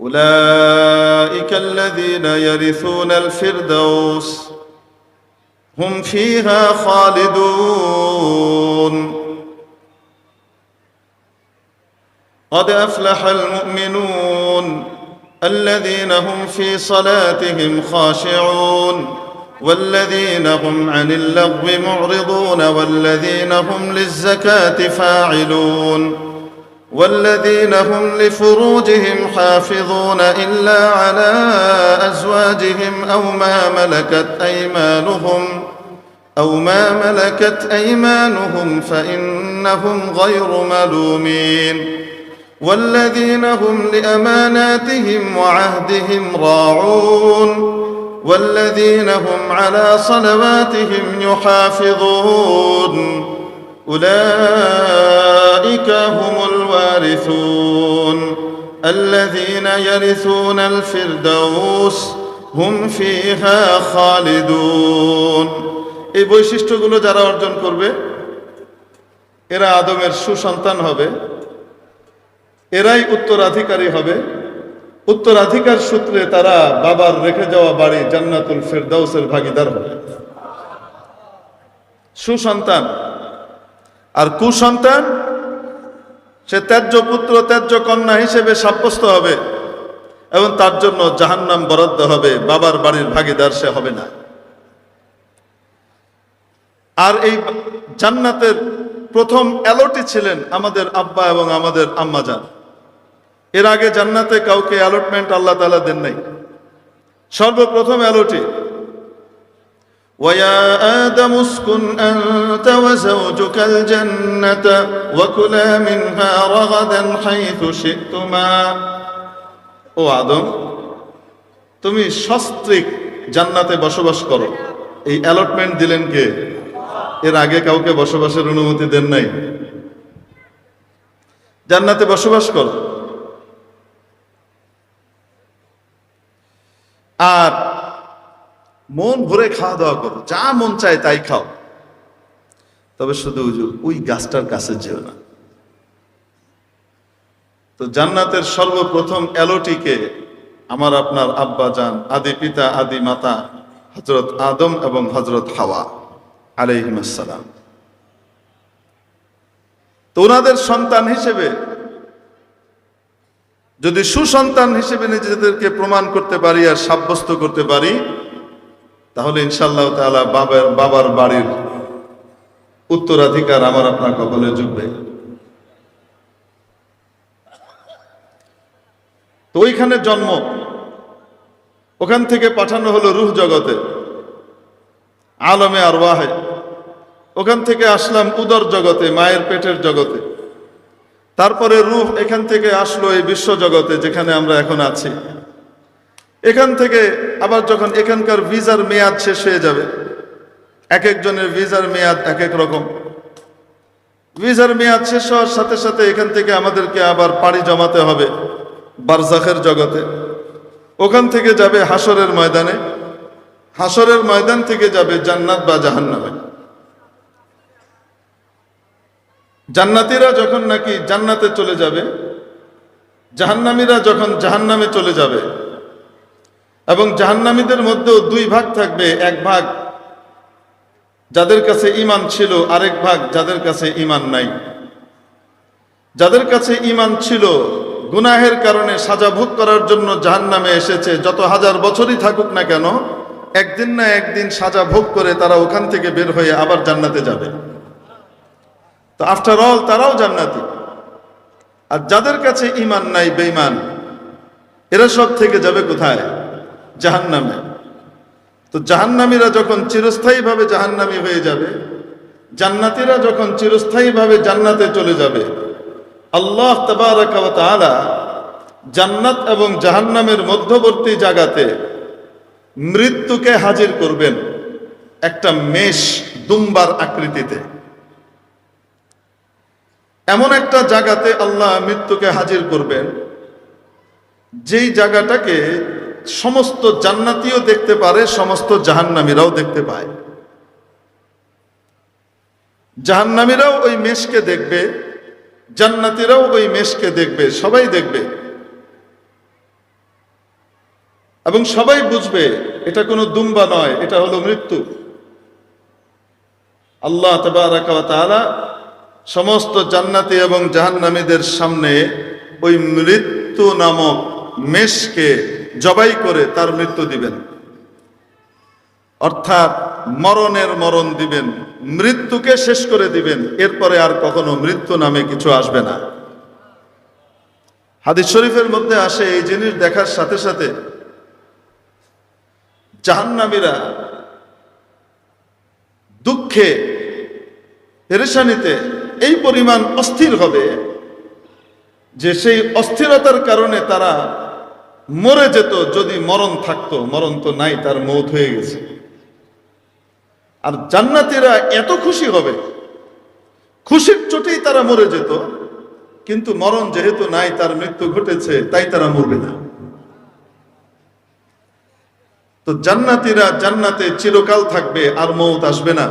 أولئك الذين يرثون الفردوس هم فيها خالدون. قد أفلح المؤمنون الذين هم في صلاتهم خاشعون والذين هم عن اللغو معرضون والذين هم للزكاة فاعلون. والذين هم لفروجهم حافظون إلا على أزواجهم أو ما ملكت أيمانهم أو ما ملكت أيمانهم فإنهم غير ملومين والذين هم لأماناتهم وعهدهم راعون والذين هم على صلواتهم يحافظون أولئك هم الوارثون الذين يرثون الفردوس هم فيها خالدون এই বৈশিষ্ট্যগুলো যারা অর্জন করবে এরা আদমের সুসন্তান হবে এরাই উত্তরাধিকারী হবে উত্তরাধিকার সূত্রে তারা বাবার রেখে যাওয়া বাড়ি জান্নাতুল ফেরদাউসের ভাগিদার হবে সুসন্তান আর কুসন্তান, সে ত্যায্য পুত্র, ত্যায্য কন্যা হিসেবে সাব্যস্ত হবে এবং তার জন্য জাহান্নাম বরাদ্দ হবে, বাবার বাড়ির ভাগিদার সে হবে না। আর এই জান্নাতের প্রথম অ্যালোটি ছিলেন আমাদের আব্বা এবং আমাদের আম্মাজান এর আগে জান্নাতে কাউকে অ্যালটমেন্ট আল্লাহ তালা দেন নাই। সর্বপ্রথম অ্যালোটি ويا آدم اسكن أنت وزوجك الجنة وكلا منها رغدا حيث شئتما ও আদম তুমি সস্ত্রিক জান্নাতে বসবাস করো এই অ্যালটমেন্ট দিলেন কে এর আগে কাউকে বসবাসের অনুমতি দেন নাই জান্নাতে বসবাস করো আর মন ভরে খাওয়া দাওয়া করো, যা মন চায় তাই খাও। তবে শুধু ওই গাছটার কাছে যেও না। তো জান্নাতের সর্বপ্রথম এলোটিকে আমার আপনার আব্বা যান আদি পিতা, আদি মাতা হজরত আদম এবং হজরত হাওয়া আলাইহিমাসালাম তো ওনাদের সন্তান হিসেবে, যদি সুসন্তান হিসেবে নিজেদেরকে প্রমাণ করতে পারি আর সাব্যস্ত করতে পারি তাহলে ইনশাল্লাহ তাআলা বাবার বাবার বাড়ির উত্তরাধিকার আমার আপনার কপালে জুটবে। তো ওইখানে জন্ম। ওখান থেকে পাঠানো হলো রুহ জগতে, আলমে আর ওয়াহে ওখান থেকে আসলাম উদর জগতে, মায়ের পেটের জগতে। তারপরে রুহ এখান থেকে আসলো এই বিশ্ব জগতে যেখানে আমরা এখন আছি। এখান থেকে আবার যখন এখানকার ভিসার মেয়াদ শেষ হয়ে যাবে, এক একজনের ভিসার মেয়াদ এক এক রকম। ভিসার মেয়াদ শেষ হওয়ার সাথে সাথে এখান থেকে আমাদেরকে আবার পাড়ি জমাতে হবে বারজাখের জগতে। ওখান থেকে যাবে হাসরের ময়দানে। হাসরের ময়দান থেকে যাবে জান্নাত বা জাহান্নামে। জান্নাতিরা যখন নাকি জান্নাতে চলে যাবে, জাহান্নামীরা যখন জাহান্নামে চলে যাবে এবং জাহান্নামীদের মধ্যেও দুই ভাগ থাকবে, এক ভাগ যাদের কাছে ইমান ছিল, আরেক ভাগ যাদের কাছে ইমান নাই। যাদের কাছে ইমান ছিল, গুনাহের কারণে সাজা ভোগ করার জন্য জাহান্নামে এসেছে, যত হাজার বছরই থাকুক না কেন, একদিন না একদিন সাজা ভোগ করে তারা ওখান থেকে বের হয়ে আবার জান্নাতে যাবে। তো আফটার অল তারাও জান্নাতি। আর যাদের কাছে ইমান নাই বেইমান এরা সব থেকে যাবে কোথায়? জাহান্নামে। তো জাহান্নামীরা যখন চিরস্থায়ীভাবে জাহান্নামী হয়ে যাবে, জান্নাতীরা যখন চিরস্থায়ীভাবে জান্নাতে চলে যাবে, আল্লাহ তাআলা জান্নাত এবং জাহান্নামের মধ্যবর্তী জায়গাতে মৃত্যুকে হাজির করবেন একটা মেষ দুম্বার আকৃতিতে। এমন একটা জায়গাতে আল্লাহ মৃত্যুকে হাজির করবেন, যেই জায়গাটাকে সমস্ত জান্নাতিও দেখতে পারে, সমস্ত জাহান্নামীরাও দেখতে পায়। জাহান্নামীরাও ওই মেষকে দেখবে, জান্নাতিরাও ওই মেষকে দেখবে, সবাই দেখবে। এবং সবাই বুঝবে, এটা কোনো দুম্বা নয়, এটা হলো মৃত্যু। আল্লাহ ওয়া সমস্ত জান্নাতি এবং জাহান্নামীদের সামনে ওই মৃত্যু নামক মেষকে জবাই করে তার মৃত্যু দিবেন। অর্থাৎ মরণের মরণ দিবেন, মৃত্যুকে শেষ করে দিবেন, এরপরে আর কখনো মৃত্যু নামে কিছু আসবে না। হাদিস শরীফের মধ্যে আসে এই জিনিস দেখার সাথে সাথে জাহান্নামীরা দুঃখে, পেরেশানিতে এই পরিমাণ অস্থির হবে যে সেই অস্থিরতার কারণে তারা মরে যেত যদি মরণ থাকতো, মরণ তো নাই, তার মৌত হয়ে গেছে। আর জান্নাতীরা এত খুশি হবে, খুশির চোটেই তারা মরে যেত, কিন্তু মরণ যেহেতু নাই, তার মৃত্যু ঘটেছে, তাই তারা মরবে না। তো জান্নাতীরা জান্নাতে চিরকাল থাকবে, আর মৌত আসবে না।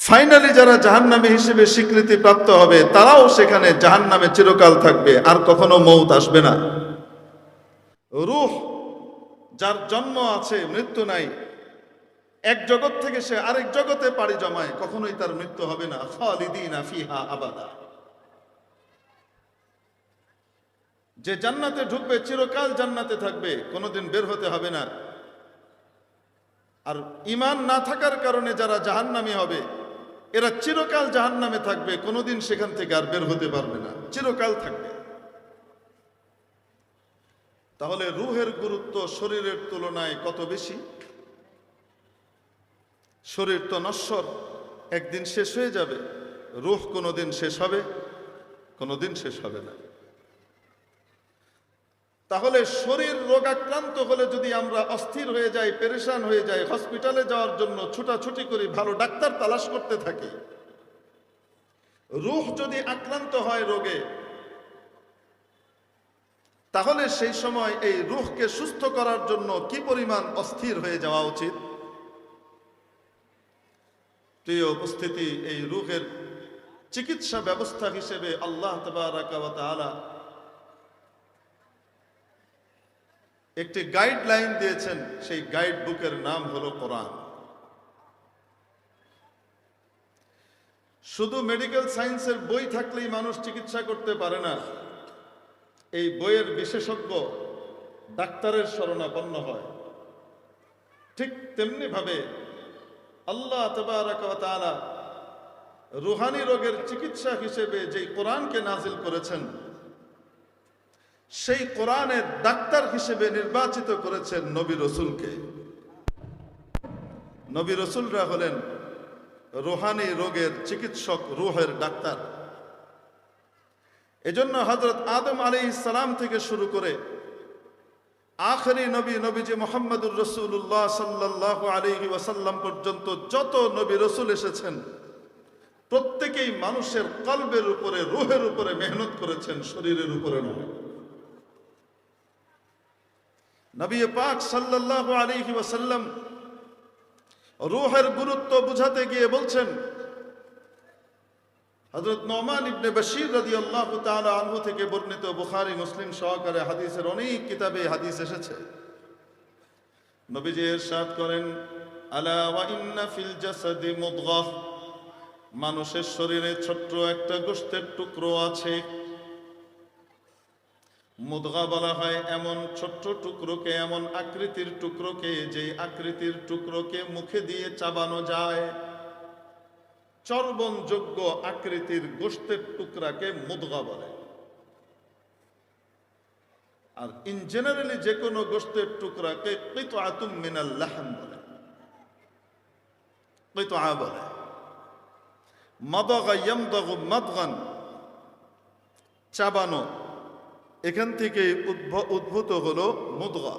ফাইনালি যারা জাহান্নামী হিসেবে স্বীকৃতি প্রাপ্ত হবে, তারাও সেখানে জাহান্নামে চিরকাল থাকবে, আর কখনো মৌত আসবে না। রূহ, যার জন্ম আছে, মৃত্যু নাই। এক জগৎ থেকে সে আরেক জগতে পাড়ি জমায়, কখনোই তার মৃত্যু হবে না। খালিদিনা ফিহা আবাদা। যে জান্নাতে ঢুকবে, চিরকাল জান্নাতে থাকবে, কোনোদিন বের হতে হবে না। আর ইমান না থাকার কারণে যারা জাহান্নামী হবে, এরা চিরকাল জাহান্নামে থাকবে, কোনোদিন সেখান থেকে আর বের হতে পারবে না। চিরকাল থাকবে। তাহলে রুহের গুরুত্ব শরীরের তুলনায় কত বেশি? শরীর তো নশ্বর, একদিন শেষ হয়ে যাবে, রুহ কোনোদিন শেষ হবে, কোনোদিন শেষ হবে না। তাহলে শরীর রোগাক্রান্ত হলে যদি আমরা অস্থির হয়ে যাই, পেরেশান হয়ে যাই, হসপিটালে যাওয়ার জন্য ছুটাছুটি করি, ভালো ডাক্তার তালাশ করতে থাকি, রুহ যদি আক্রান্ত হয় রোগে তাহলে সেই সময় এই রুহকে সুস্থ করার জন্য কি পরিমাণ অস্থির হয়ে যাওয়া উচিত? প্রিয় উপস্থিতি, এই রুহের চিকিৎসা ব্যবস্থা হিসেবে আল্লাহ তাআলা একটি গাইডলাইন দিয়েছেন। সেই গাইড বুকের নাম হলো কোরআন। শুধু মেডিকেল সায়েন্সের বই থাকলেই মানুষ চিকিৎসা করতে পারে না এই বইয়ের বিশেষজ্ঞ ডাক্তারের শরণাপন্ন হয়। ঠিক তেমনি ভাবে আল্লাহ তাআলা রুহানি রোগের চিকিৎসা হিসেবে যেই কোরআনকে নাজিল করেছেন, সেই কোরআনের ডাক্তার হিসেবে নির্বাচিত করেছেন নবী রসুলকে। নবী রসুলরা হলেন রুহানি রোগের চিকিৎসক রুহের ডাক্তার। এজন্য হজরত আদম আলী ইসালাম থেকে শুরু করে আখরি নবী নবীজি মোহাম্মদুর রসুল্লাহ সাল্লাহ আলহি ওয়াসাল্লাম পর্যন্ত যত নবী রসুল এসেছেন, প্রত্যেকেই মানুষের কলবের উপরে, রুহের উপরে মেহনত করেছেন, শরীরের উপরে নয়। নবী পাক সাল্লাহ আলহি ওয়াসাল্লাম রুহের গুরুত্ব বুঝাতে গিয়ে বলছেন হজরত নোমান ইবনে বশির রাদি আল্লাহ আনহু থেকে বর্ণিত বুখারি, মুসলিম সহকারে হাদিসের অনেক কিতাবে হাদিস এসেছে। নবীজি ইরশাদ করেন, আলা ফিল মানুষের শরীরে ছোট্ট একটা গোশতের টুকরো আছে। মুদগা বলা হয় এমন ছোট্ট টুকরোকে, এমন আকৃতির টুকরোকে যে আকৃতির টুকরোকে মুখে দিয়ে চাবানো যায়। চর্বণযোগ্য আকৃতির গোষ্ঠের টুকরাকে মুদগা বলে। আর ইন জেনারেলি যে কোনো গোষ্ঠের টুকরাকে কিত আতুম মিনাল বলে। কিত আ বলে। মাদগা মাদগান, চাবানো, এখান থেকে উদ্ভূত হলো মুদগা।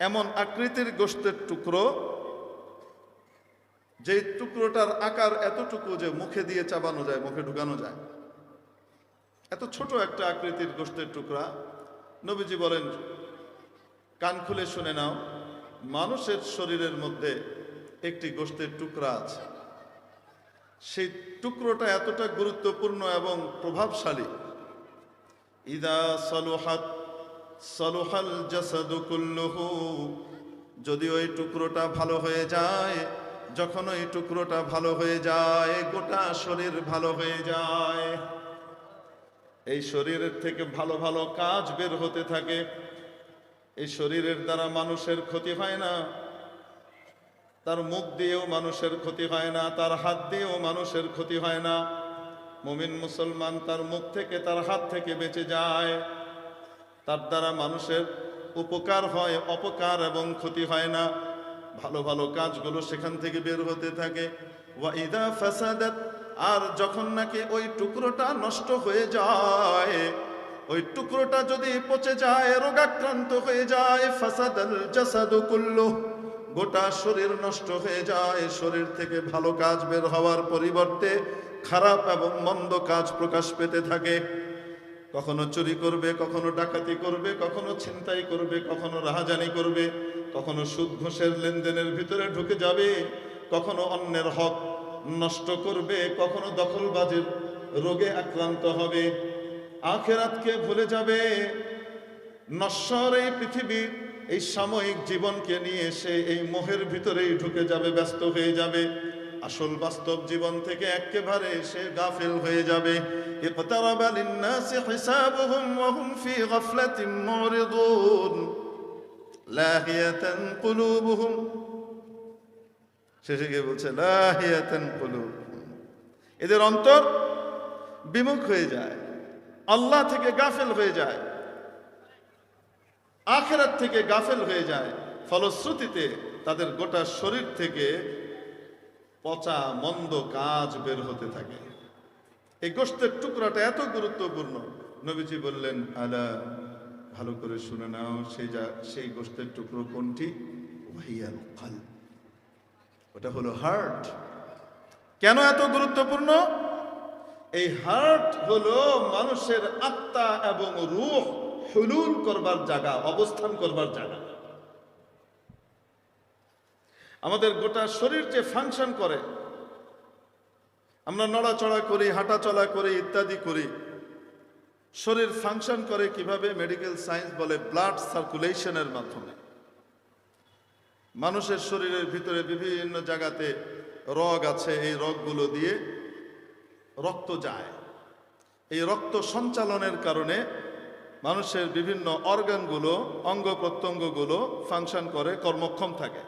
এমন আকৃতির গোষ্ঠের টুকরো যে টুকরোটার আকার এতটুকু যে মুখে দিয়ে চাবানো যায়, মুখে ঢুকানো যায়। এত ছোট একটা আকৃতির গোষ্ঠের টুকরা। নবীজি বলেন, কান খুলে শুনে নাও, মানুষের শরীরের মধ্যে একটি গোষ্ঠের টুকরা আছে। সেই টুকরোটা এতটা গুরুত্বপূর্ণ এবং প্রভাবশালী। ইদা সলোহাত, সলুহাল যদি ওই টুকরোটা ভালো হয়ে যায় যখন ওই টুকরোটা ভালো হয়ে যায়, গোটা শরীর ভালো হয়ে যায়। এই শরীরের থেকে ভালো ভালো কাজ বের হতে থাকে। এই শরীরের দ্বারা মানুষের ক্ষতি হয় না। তার মুখ দিয়েও মানুষের ক্ষতি হয় না, তার হাত দিয়েও মানুষের ক্ষতি হয় না। মুমিন মুসলমান তার মুখ থেকে, তার হাত থেকে বেঁচে যায়। তার দ্বারা মানুষের উপকার হয়, অপকার এবং ক্ষতি হয় না। ভালো ভালো কাজগুলো সেখান থেকে বের হতে থাকে। ওয়াইদা ফাসাদাত, আর যখন নাকি ওই টুকরোটা নষ্ট হয়ে যায়, ওই টুকরোটা যদি পচে যায়, রোগাক্রান্ত হয়ে যায়, ফাসাদাল জাসাদু কুল্লু, গোটা শরীর নষ্ট হয়ে যায়। শরীর থেকে ভালো কাজ বের হওয়ার পরিবর্তে খারাপ এবং মন্দ কাজ প্রকাশ পেতে থাকে। কখনো চুরি করবে, কখনো ডাকাতি করবে, কখনো ছিনতাই করবে, কখনো রাহাজানি করবে। কখনো সুদ ঘোষের লেনদেনের ভিতরে ঢুকে যাবে কখনো অন্যের হক নষ্ট করবে কখনো দখলবাজির রোগে আক্রান্ত হবে আখেরাতকে ভুলে যাবে নশ্বর এই পৃথিবীর এই সাময়িক জীবনকে নিয়ে সে এই মোহের ভিতরেই ঢুকে যাবে ব্যস্ত হয়ে যাবে আসল বাস্তব জীবন থেকে একেবারে সে গাফেল হয়ে যাবে اقترب للناس حسابهم وهم في غفلة معرضون লাহিয়াতান কুলুবুহুম। শেষে গিয়ে বলছে, লাহিয়াতান কুলুব এদের অন্তর বিমুখ হয়ে যায়, আল্লাহ থেকে গাফেল হয়ে যায়, আখেরাত থেকে গাফেল হয়ে যায়, ফলশ্রুতিতে তাদের গোটা শরীর থেকে পচা, মন্দ কাজ বের হতে থাকে। এই গোষ্ঠের টুকরাটা এত গুরুত্বপূর্ণ। নবীজি বললেন, আলা ভালো করে শুনে নাও, সেই যা, সেই গোষ্ঠের টুকরো কোনটি? ওটা হলো হার্ট কেন এত গুরুত্বপূর্ণ? এই হার্ট হলো মানুষের আত্মা এবং রূহ হুলুল করবার জায়গা, অবস্থান করবার জায়গা। আমাদের গোটা শরীর যে ফাংশন করে, আমরা নড়াচড়া করি হাঁটা চলা করি, ইত্যাদি করি শরীর ফাংশন করে কীভাবে মেডিকেল সায়েন্স বলে ব্লাড সার্কুলেশনের মাধ্যমে। মানুষের শরীরের ভিতরে বিভিন্ন জায়গাতে রগ আছে, এই রগগুলো দিয়ে রক্ত যায়। এই রক্ত সঞ্চালনের কারণে মানুষের বিভিন্ন অর্গানগুলো, অঙ্গ প্রত্যঙ্গগুলো ফাংশন করে, কর্মক্ষম থাকে।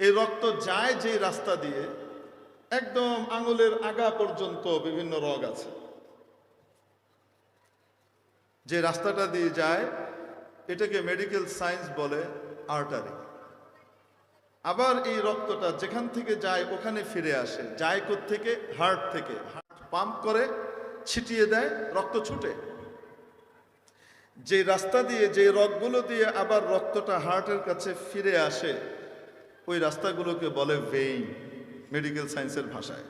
এই রক্ত যায় যে রাস্তা দিয়ে, একদম আঙুলের আগা পর্যন্ত বিভিন্ন রগ আছে। যে রাস্তাটা দিয়ে যায়, এটাকে মেডিকেল সায়েন্স বলে আর্টারি আবার এই রক্তটা যেখান থেকে যায়, ওখানে ফিরে আসে। যায় থেকে হার্ট থেকে। হার্ট পাম্প করে, ছিটিয়ে দেয়, রক্ত ছুটে। যে রাস্তা দিয়ে, যে রগগুলো দিয়ে আবার রক্তটা হার্টের কাছে ফিরে আসে, ওই রাস্তাগুলোকে বলে ভেইন মেডিকেল সায়েন্সের ভাষায়।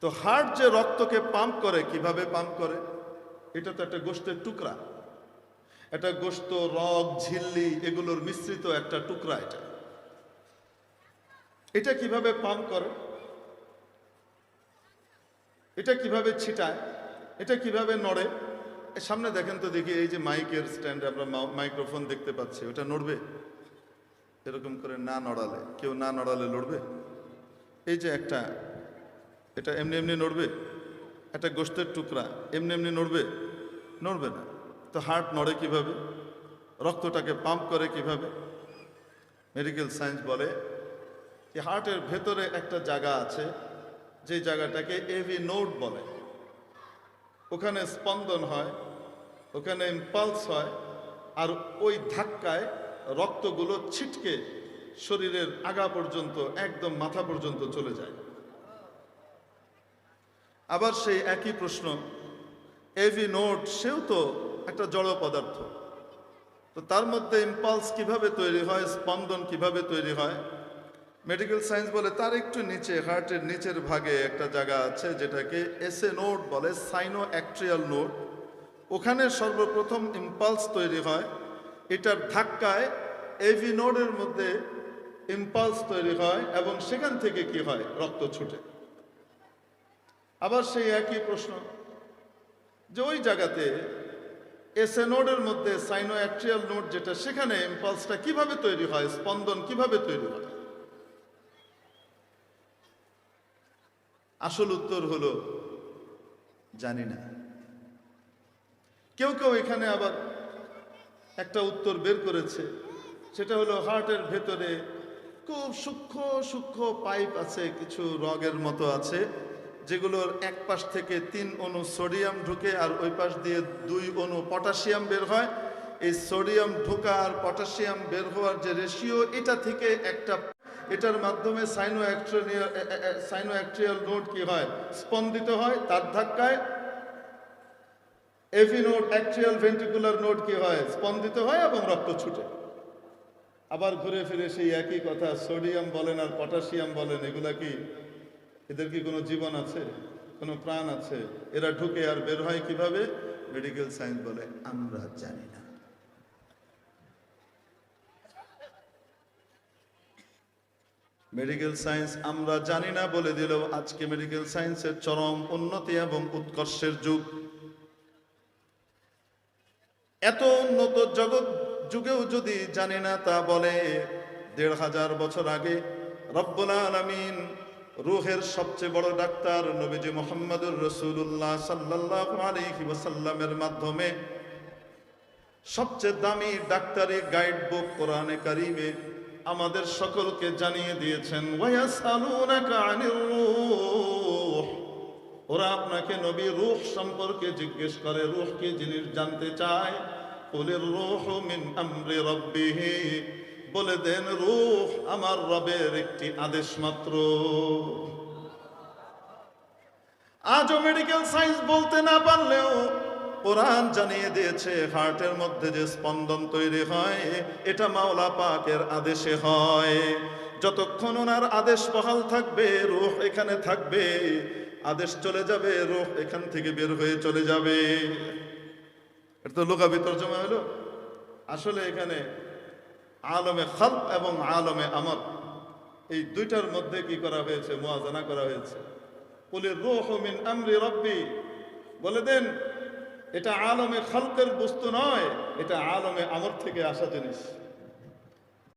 তো হার্ট যে রক্তকে পাম্প করে, কীভাবে পাম্প করে? এটা তো একটা গোষ্ঠের টুকরা। এটা গোস্ত, রগ, ঝিল্লি, এগুলোর মিশ্রিত একটা টুকরা এটা। এটা কীভাবে পাম্প করে? এটা কীভাবে ছিটায়? এটা কীভাবে নড়ে? সামনে দেখেন তো দেখি, এই যে মাইকের স্ট্যান্ড আমরা মাইক্রোফোন দেখতে পাচ্ছি। ওটা নড়বে? এরকম করে না নড়ালে, কেউ না নড়ালে লড়বে? এই যে একটা, এটা এমনি এমনি নড়বে? একটা গোস্তের টুকরা, এমনি এমনি নড়বে? নড়বে না। তো হার্ট নড়ে কীভাবে? রক্তটাকে পাম্প করে কীভাবে? মেডিকেল সায়েন্স বলে যে হার্টের ভেতরে একটা জায়গা আছে যে জায়গাটাকে এভি নোড বলে। ওখানে স্পন্দন হয়, ওখানে ইম্পালস হয়, আর ওই ধাক্কায় রক্তগুলো ছিটকে শরীরের আগা পর্যন্ত, একদম মাথা পর্যন্ত চলে যায়। আবার সেই একই প্রশ্ন এভি নোট সেও তো একটা জড় পদার্থ। তো তার মধ্যে ইম্পালস কীভাবে তৈরি হয়, স্পন্দন কীভাবে তৈরি হয়? মেডিকেল সায়েন্স বলে তার একটু নিচে হার্টের নিচের ভাগে একটা জায়গা আছে যেটাকে এসএ নোট বলে সাইনো অ্যাক্ট্রিয়াল নোট ওখানে সর্বপ্রথম ইম্পালস তৈরি হয়, এটার ধাক্কায় এভি নোডের মধ্যে ইম্পালস তৈরি হয় এবং সেখান থেকে কি হয়? রক্ত ছুটে। আবার সেই একই প্রশ্ন যে ওই জায়গাতে এসএ নোডের মধ্যে সাইনো অ্যাক্ট্রিয়াল নোড যেটা, সেখানে ইম্পালসটা কীভাবে তৈরি হয়, স্পন্দন কীভাবে তৈরি হয়? আসল উত্তর হলো, জানি না। কেউ কেউ এখানে আবার একটা উত্তর বের করেছে, সেটা হলো হার্টের ভেতরে খুব সূক্ষ্ম সূক্ষ্ম পাইপ আছে, কিছু রগের মতো আছে যেগুলোর এক পাশ থেকে তিন অণু সোডিয়াম ঢুকে আর ওই পাশ দিয়ে দুই অণু পটাশিয়াম বের হয়। এই সোডিয়াম ঢোকা আর পটাশিয়াম বের হওয়ার যে রেশিও এটা থেকে একটা, এটার মাধ্যমে সাইনো সাইনো অ্যাক্ট্রিয়াল নোড কি হয়? স্পন্দিত হয়, তার ধাক্কায়। AV node atrial ventricular node কি হয়? স্পন্দিত হয় এবং রক্ত ছুটে। আবার ঘুরে ফিরে সেই একই কথা, সোডিয়াম বলেন আর পটাশিয়াম বলেন, এগুলা কি এদের কি কোনো জীবন আছে? কোনো প্রাণ আছে? এরা ঢুকে আর বের হয় কীভাবে? মেডিকেল সায়েন্স বলে, আমরা জানি না। মেডিকেল সায়েন্স, আমরা জানি না বলে দিলেও আজকে মেডিকেল সায়েন্সের চরম উন্নতি এবং উৎকর্ষের যুগ। এত উন্নত জগৎ যুগেও যদি জানি না তা বলে, দেড় হাজার বছর আগে রব্বুল আলমিন রুহের সবচেয়ে বড় ডাক্তার নবীজি মোহাম্মদুর রসুল্লাহ সাল্লাহ আলহি ওসাল্লামের মাধ্যমে। সবচেয়ে দামি ডাক্তারি গাইড বুক কোরআনে কারিমে আমাদের সকলকে জানিয়ে দিয়েছেন ওরা আপনাকে নবী রূহ সম্পর্কে জিজ্ঞেস করে, রূহ কি জিনিস জানতে চায়? কুলির রূহ মিন আমরি রব্বিহি। বলে দেন, রূহ আমার রবের একটি আদেশ মাত্র। আজও মেডিকেল সায়েন্স বলতে না পারলেও কোরআন জানিয়ে দিয়েছে, হার্টের মধ্যে যে স্পন্দন তৈরি হয়, এটা মাওলা পাকের আদেশে হয়। যতক্ষণ ওনার আদেশ বহাল থাকবে, রুহ এখানে থাকবে। আদেশ চলে যাবে, রুহ এখান থেকে বের হয়ে চলে যাবে। এটা তো লোকাবি তর্জমা হলো। আসলে এখানে আলমে খাল এবং আলমে আমল এই দুইটার মধ্যে কি করা হয়েছে? মোয়াজানা করা হয়েছে। বলে বলে দেন, এটা আলমে খালকের বস্তু নয়, এটা আলমে আমর থেকে আসা জিনিস।